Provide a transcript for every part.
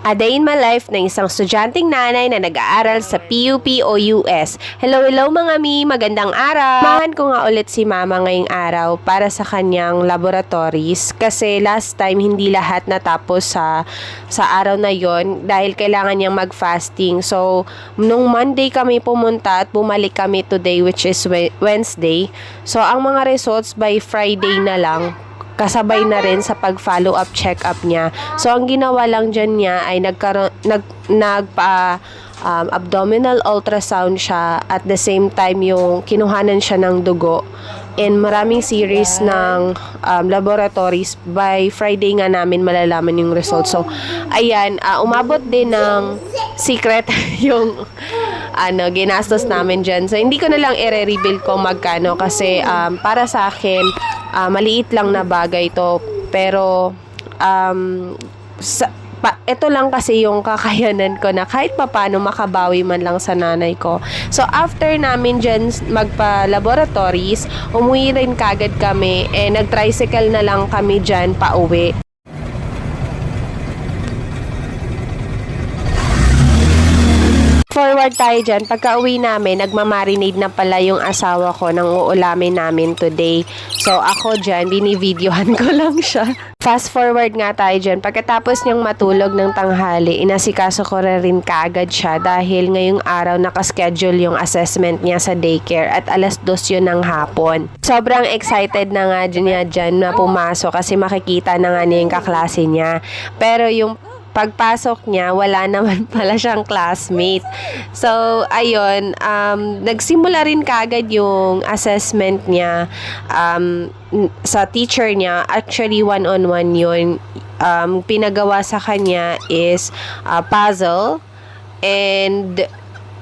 A Day in My Life ng isang estudyanteng nanay na nag-aaral sa PUP o US. Hello, hello mga mi, magandang araw. Mahan ko nga ulit si mama ngayong araw para sa kanyang laboratories kasi last time hindi lahat natapos sa sa araw na yon dahil kailangan niyang mag-fasting. So, nung Monday kami pumunta at bumalik kami today which is Wed- Wednesday. So, ang mga results by Friday na lang kasabay na rin sa pag-follow up check-up niya. So, ang ginawa lang dyan niya ay nagkaroon, nag, nagpa um, abdominal ultrasound siya at the same time yung kinuhanan siya ng dugo in maraming series ng um, laboratories by Friday nga namin malalaman yung result. So, ayan, ah, umabot din ng secret yung ano, ginastos namin dyan. So, hindi ko na lang i-reveal kung magkano kasi um, para sa akin, ah, maliit lang na bagay to. Pero, um, sa, pa, ito lang kasi yung kakayanan ko na kahit papano makabawi man lang sa nanay ko. So, after namin dyan magpa-laboratories, umuwi rin kagad kami, eh, nag-tricycle na lang kami dyan pa uwi. Forward tayo dyan. Pagka uwi namin, nagmamarinade na pala yung asawa ko ng uulamin namin today. So, ako dyan, binivideohan ko lang siya. Fast forward nga tayo dyan. Pagkatapos niyang matulog ng tanghali, inasikaso ko na rin kaagad siya dahil ngayong araw nakaschedule yung assessment niya sa daycare at alas dos yun ng hapon. Sobrang excited na nga niya dyan na pumasok kasi makikita na nga niya yung kaklase niya. Pero yung pagpasok niya, wala naman pala siyang classmate. So, ayun, um, nagsimula rin kagad yung assessment niya um, sa teacher niya. Actually, one-on-one yun. Um, pinagawa sa kanya is uh, puzzle and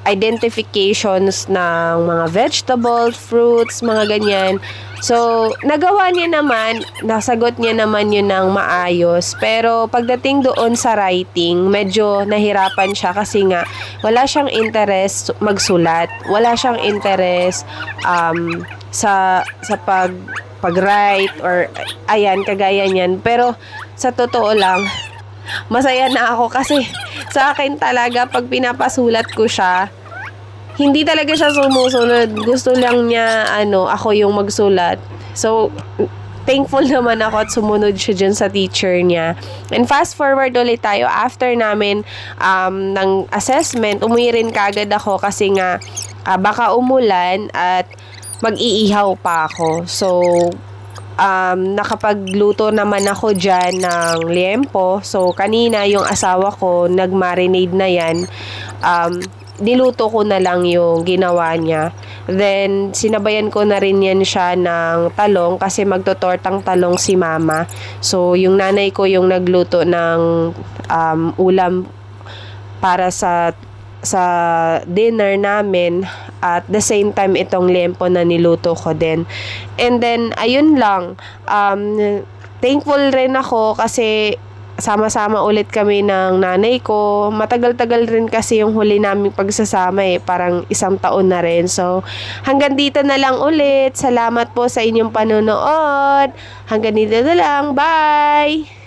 identifications ng mga vegetables, fruits, mga ganyan. So, nagawa niya naman, nasagot niya naman yun ng maayos. Pero pagdating doon sa writing, medyo nahirapan siya kasi nga wala siyang interest magsulat. Wala siyang interest um, sa sa pag pag-write or ayan, kagaya niyan. Pero sa totoo lang, masaya na ako kasi sa akin talaga pag pinapasulat ko siya, hindi talaga siya sumusunod. Gusto lang niya, ano, ako yung magsulat. So, thankful naman ako at sumunod siya dyan sa teacher niya. And fast forward ulit tayo, after namin um, ng assessment, umuwi rin kagad ako kasi nga ah, baka umulan at mag-iihaw pa ako. So, um, nakapagluto naman ako dyan ng liempo. So, kanina yung asawa ko, nag-marinade na yan. Um, niluto ko na lang yung ginawa niya. Then, sinabayan ko na rin yan siya ng talong kasi magtotortang talong si mama. So, yung nanay ko yung nagluto ng um, ulam para sa sa dinner namin at the same time itong lempo na niluto ko din. And then, ayun lang. Um, thankful rin ako kasi sama-sama ulit kami ng nanay ko. Matagal-tagal rin kasi yung huli naming pagsasama eh. Parang isang taon na rin. So, hanggang dito na lang ulit. Salamat po sa inyong panonood. Hanggang dito na lang. Bye!